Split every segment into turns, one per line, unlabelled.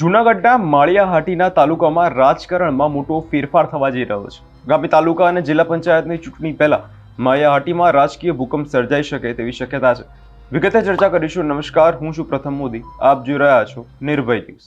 જૂનાગઢના માળિયાહાટીના તાલુકામાં રાજકારણમાં મોટો ફેરફાર થવા જઈ રહ્યો છે. આગામી તાલુકા અને જિલ્લા પંચાયતની ચૂંટણી પહેલા માળિયાહાટીમાં રાજકીય ભૂકંપ સર્જાઈ શકે તેવી શક્યતા છે. વિગતે ચર્ચા કરીશું. નમસ્કાર, હું છું પ્રથમ મોદી. આપ જોઈ રહ્યા છો નિર્ભય ન્યૂઝ.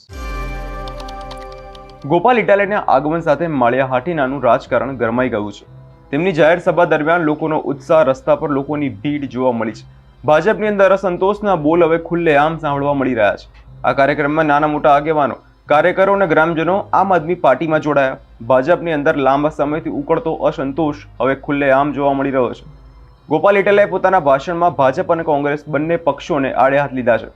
ગોપાલ ઇટાલિયાના આગમન સાથે માળિયાહાટીનાનું રાજકારણ ગરમાઈ ગયું છે. તેમની જાહેર સભા દરમિયાન લોકોનો ઉત્સાહ રસ્તા પર લોકોની ભીડ જોવા મળી છે. ભાજપની અંદર અસંતોષના બોલ હવે ખુલ્લેઆમ સાંભળવા મળી રહ્યા છે. આ કાર્યક્રમમાં નાના મોટા આગેવાનો, કાર્યકરો અને ગ્રામજનો આમ આદમી પાર્ટીમાં જોડાયા. ભાજપની અંદર લાંબા સમયથી ઉકળતો અસંતોષ હવે ખુલ્લેઆમ જોવા મળી રહ્યો છે. ગોપાલ ઇટેલાએ પોતાના ભાષણમાં ભાજપ અને કોંગ્રેસ બંને પક્ષોને આડે હાથ લીધા છે.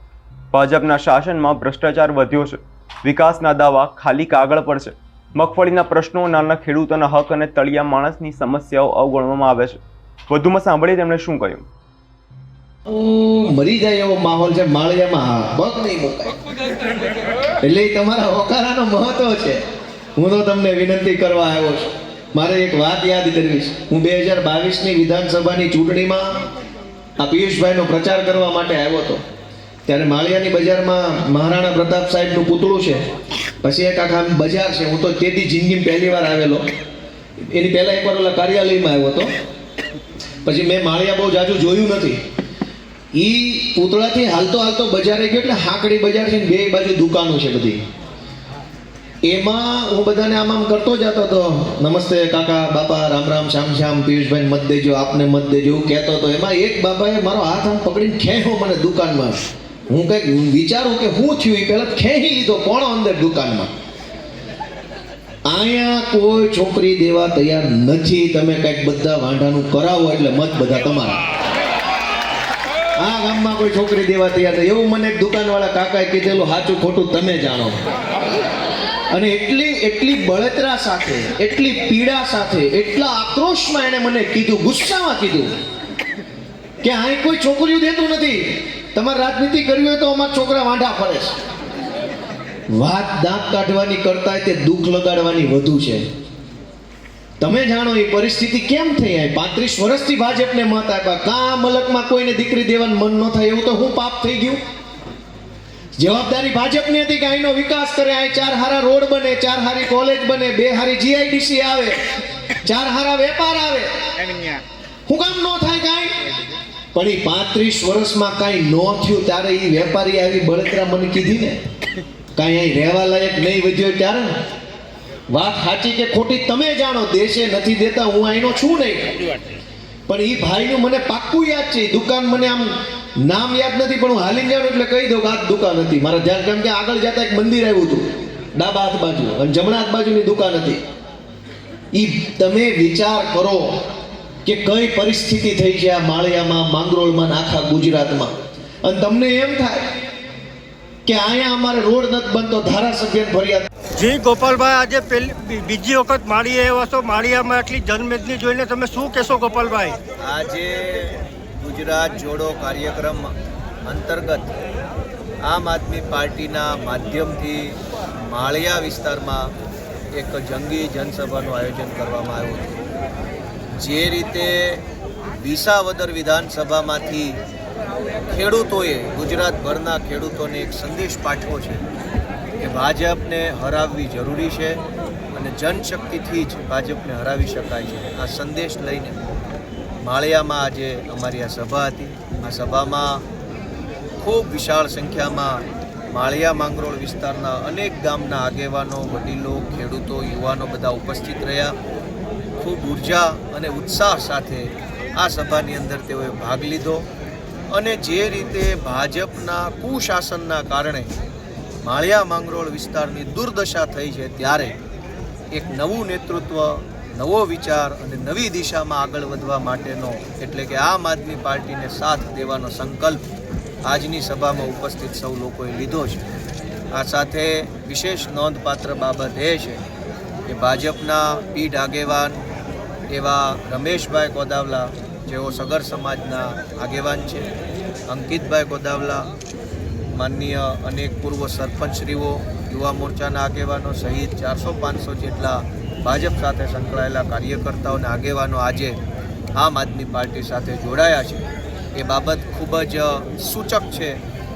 ભાજપના શાસનમાં ભ્રષ્ટાચાર વધ્યો છે. વિકાસના દાવા ખાલી કાગળ પર છે. મગફળીના પ્રશ્નો, નાના ખેડૂતોના હક અને તળિયા માણસની સમસ્યાઓ અવગણવામાં આવે છે. વધુમાં સાંભળીએ તેમણે શું કહ્યું.
મરી જાય એવો માહોલ છે, માળિયામાં પગ નહીં મુકાય. એટલે તમારા હોકારાનો મહત્વ છે. હું તો તમને વિનંતી કરવા આવ્યો છું. મારે એક વાત યાદ કરવી છે. હું બે હજાર બાવીસની વિધાનસભાની ચૂંટણીમાં આ પિયુષભાઈનો પ્રચાર કરવા માટે આવ્યો હતો. ત્યારે માળિયાની બજારમાં મહારાણા પ્રતાપ સાહેબનું પૂતળું છે. પછી એક આખા બજાર છે. હું તો તેથી જિંદગીમાં પહેલી વાર આવેલો. એની પહેલાં એકવાર ઓલા કાર્યાલયમાં આવ્યો હતો. પછી મેં માળિયા બહુ જાજુ જોયું નથી. ઈ પૂતળાથી હાલતો હાલતો બજારે ગયો એટલે હાકડી બજાર છે બે બાજુ દુકાનો છે બધી. એમાં હું બધાને આમ આમ કરતો જતો હતો. નમસ્તે કાકા, બાપા, રામ રામ, શ્યામ શ્યામ, પિયુષભાઈ, મત દેજો, આપને મત દેજો એવું કહેતો હતો. એમાં એક બાપાએ મારો હાથ આમ પકડીને ખેંચ્યો મને દુકાનમાં. હું કંઈક વિચારું કે હું થયું એ પહેલાં ખેંચી લીધો કોણો અંદર દુકાનમાં. અહીંયા કોઈ છોકરી દેવા તૈયાર નથી. તમે કંઈક બધા વાંઢાનું કરાવો એટલે મત બધા તમારા. આ ગામમાં કોઈ છોકરી દેવા તૈયાર નથી. એવું મને દુકાનવાળા કાકાએ કીધેલું સાચું ખોટું તમે જાણો. અને એટલી એટલી બળતરા સાથે, એટલી પીડા સાથે, એટલા આક્રોશમાં એણે મને કીધું, ગુસ્સામાં કીધું કે અહીં કોઈ છોકરીઓ દેતું નથી. તમારે રાજનીતિ કરવી હોય તો અમારા છોકરા વાંઢા ફરે છે. વાત દાંત કાઢવાની કરતા તે દુઃખ લગાડવાની વધુ છે. તમે જાણો એ પરિસ્થિતિ કેમ થઈ આવી પાંત્રીસ વર્ષથી ભાજપને મત આપ્યા. કા મલકમાં કોઈને દીકરી દેવાનું મન ન થાય એવું તો હું પાપ થઈ ગયું? જવાબદારી ભાજપની હતી કે અહીંનો વિકાસ કરે, અહીં ચાર હારા રોડ બને, ચાર હારી કોલેજ બને, બે હારી જીઆઈડીસી આવે, ચાર હારા વેપાર આવે. હું કામ ન થાય કાંઈ? પણ એ પાંત્રીસ વર્ષમાં કાંઈ ન થયું ત્યારે એ વેપારી આવી બળતરા મને કીધી ને? કાંઈ અહીં રહેવા લાયક નહીં વધ્યો ત્યારે? વાત સાચી કે ખોટી તમે જાણો દેશે નથી દેતા હું અહીંનો છું નહીં. પણ એ ભાઈનું મને પાક્કું યાદ છે દુકાન મને આમ નામ યાદ નથી પણ હું હાલી જાઉં એટલે કહી દઉં કે આ દુકાન હતી. મારા ધ્યાન કેમ કે આગળ જતા એક મંદિર આવ્યું હતું ડાબા હાથ બાજુ અને જમણા હાથ બાજુની દુકાન હતી. એ તમે વિચાર કરો કે કઈ પરિસ્થિતિ થઈ છે આ માળિયામાં માંગરોળમાં આખા ગુજરાતમાં. અને તમને એમ થાય કે અહીંયા અમારે રોડ નથી બનતો ધારાસભ્ય ફરિયાદ
જી, ગોપાલભાઈ, આજે પહેલી બીજી વખત માળીએ એવા છો માળીયામાં આટલી જનમેદની જોઈને તમે શું કહેશો ગોપાલભાઈ?
આજે ગુજરાત જોડો કાર્યક્રમ અંતર્ગત આમ આદમી પાર્ટીના માધ્યમથી માળિયા વિસ્તારમાં એક જંગી જનસભાનું આયોજન કરવામાં આવ્યું હતું. જે રીતે વિસાવદર વિધાનસભામાંથી ખેડૂતોએ ગુજરાતભરના ખેડૂતોને એક સંદેશ પાઠવો છે કે ભાજપને હરાવવી જરૂરી છે અને જનશક્તિથી જ ભાજપને હરાવી શકાય છે. આ સંદેશ લઈને માળિયામાં આજે અમારી આ સભા હતી. આ સભામાં ખૂબ વિશાળ સંખ્યામાં માળિયા માંગરોળ વિસ્તારના અનેક ગામના આગેવાનો, વડીલો, ખેડૂતો, યુવાનો બધા ઉપસ્થિત રહ્યા. ખૂબ ઊર્જા અને ઉત્સાહ સાથે આ સભાની અંદર તેઓએ ભાગ લીધો અને જે રીતે ભાજપના કુશાસનના કારણે માળિયા માંગરોળ વિસ્તારની દુર્દશા થઈ છે ત્યારે એક નવું નેતૃત્વ, નવો વિચાર અને નવી દિશામાં આગળ વધવા માટેનો એટલે કે આમ આદમી પાર્ટીને સાથ દેવાનો સંકલ્પ આજની સભામાં ઉપસ્થિત સૌ લોકોએ લીધો છે. આ સાથે વિશેષ નોંધપાત્ર બાબત એ છે કે ભાજપના પીઢ આગેવાન એવા રમેશભાઈ કોદાવલા, જેઓ સગર સમાજના આગેવાન છે, અંકિતભાઈ કોદાવલા માનનીય અનેક પૂર્વ સરપંચશ્રીઓ, યુવા મોરચાના આગેવાનો સહિત ચારસો પાંચસો જેટલા ભાજપ સાથે સંકળાયેલા કાર્યકર્તાઓ અને આગેવાનો આજે આમ આદમી પાર્ટી સાથે જોડાયા છે. એ બાબત ખૂબ જ સૂચક છે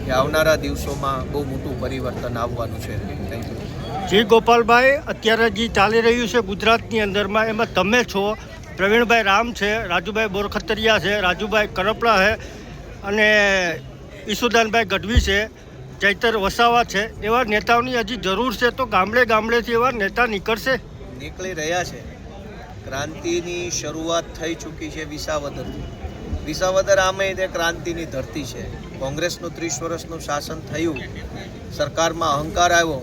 કે આવનારા દિવસોમાં બહુ મોટું પરિવર્તન આવવાનું છે. થેન્ક યુ
જી ગોપાલભાઈ, અત્યારે જે ચાલી રહ્યું છે ગુજરાતની અંદરમાં, એમાં તમે છો. પ્રવીણભાઈ રામ છે, રાજુભાઈ બોરખતરિયા છે, રાજુભાઈ કરપડા છે અને ઈસુદાનભાઈ ગઢવી છે, ચૈતર વસાવા છે, એવા નેતાઓની હજી જરૂર છે તો ગામડે ગામડેથી એવા નેતા નીકળશે?
નીકળી રહ્યા છે. ક્રાંતિની શરૂઆત થઈ ચૂકી છે વિસાવદરથી. વિસાવદર આમે તે ક્રાંતિની ધરતી છે. કોંગ્રેસનું ત્રીસ વર્ષનું શાસન થયું. સરકારમાં અહંકાર આવ્યો.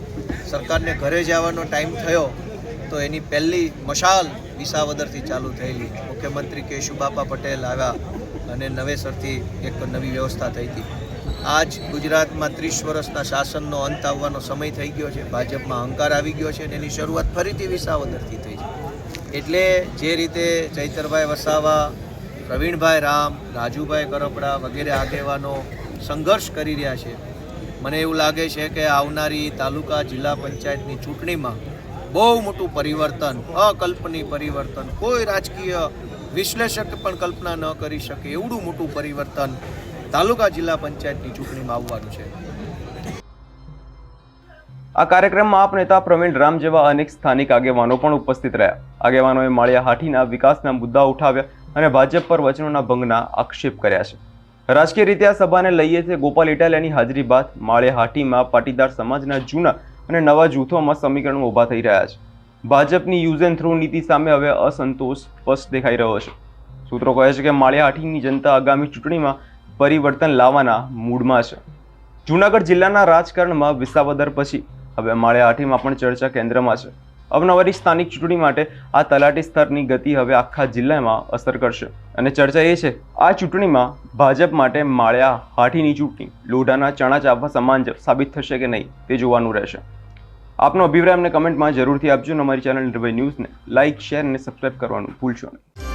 સરકારને ઘરે જવાનો ટાઈમ થયો. તો એની પહેલી મશાલ વિસાવદરથી ચાલુ થયેલી. મુખ્યમંત્રી કેશુબાપા પટેલ આવ્યા અને નવેસરથી એક નવી વ્યવસ્થા થઈ હતી. આજ ગુજરાતમાં ત્રીસ વર્ષના શાસનનો અંત આવવાનો સમય થઈ ગયો છે. ભાજપમાં અહંકાર આવી ગયો છે અને એની શરૂઆત ફરીથી વિસાવદરથી થઈ છે. એટલે જે રીતે ચૈતરભાઈ વસાવા, પ્રવીણભાઈ રામ, રાજુભાઈ કરપડા વગેરે આગેવાનો સંઘર્ષ કરી રહ્યા છે, મને એવું લાગે છે કે આવનારી તાલુકા જિલ્લા પંચાયતની ચૂંટણીમાં બહુ મોટું પરિવર્તન, અકલ્પનીય પરિવર્તન, કોઈ રાજકીય વિશ્લેષક પણ કલ્પના ન કરી શકે, એવડું મોટું પરિવર્તન તાલુકા જિલ્લા પંચાયતની ચૂંટણીમાં આવવાનું છે.
આ કાર્યક્રમમાં આપ નેતા પ્રવીણ રામ જેવા અનેક સ્થાનિક આગેવાનો પણ ઉપસ્થિત રહ્યા. આગેવાનોએ માળિયા હાઠીના વિકાસના મુદ્દા ઉઠાવ્યા અને ભાજપ પર વચનોના ભંગના આક્ષેપ કર્યા છે. રાજકીય રીતે આ સભાને લઈએ છે ગોપાલ ઇટાલિયાની હાજરી બાદ માળિયા હાટીમાં પાટીદાર સમાજના જૂના અને નવા જૂથોમાં સમીકરણો ઊભા થઈ રહ્યા છે. ભાજપની યુઝ એન્ડ થ્રુ નીતિ સામે હવે અસંતોષ સ્પષ્ટ દેખાઈ રહ્યો છે. સૂત્રો કહે છે કે માળિયા હાટીની જનતા આગામી ચૂંટણીમાં પરિવર્તન લાવવાના મૂડમાં છે. જૂનાગઢ જિલ્લાના રાજકારણમાં વિસાવદર પછી. હવે માળિયા પણ ચર્ચા કેન્દ્રમાં છે. અવનવરી સ્થાનિક ચૂંટણી માટે આ તલાટી સ્તરની ગતિ હવે આખા જિલ્લામાં અસર કરશે. અને ચર્ચા એ છે, આ ચૂંટણીમાં ભાજપ માટે માળિયા હાઠીની ચૂંટણી લોઢાના ચણા ચાપવા સમાન સાબિત થશે કે નહીં તે જોવાનું રહેશે. આપનો અભિપ્રાય અમને કમેન્ટમાં જરૂરથી આપજો અને અમારી ચેનલ નિર્ભય ન્યૂઝને લાઇક શેર અને સબસ્ક્રાઇબ કરવાનું ભૂલશો નહીં.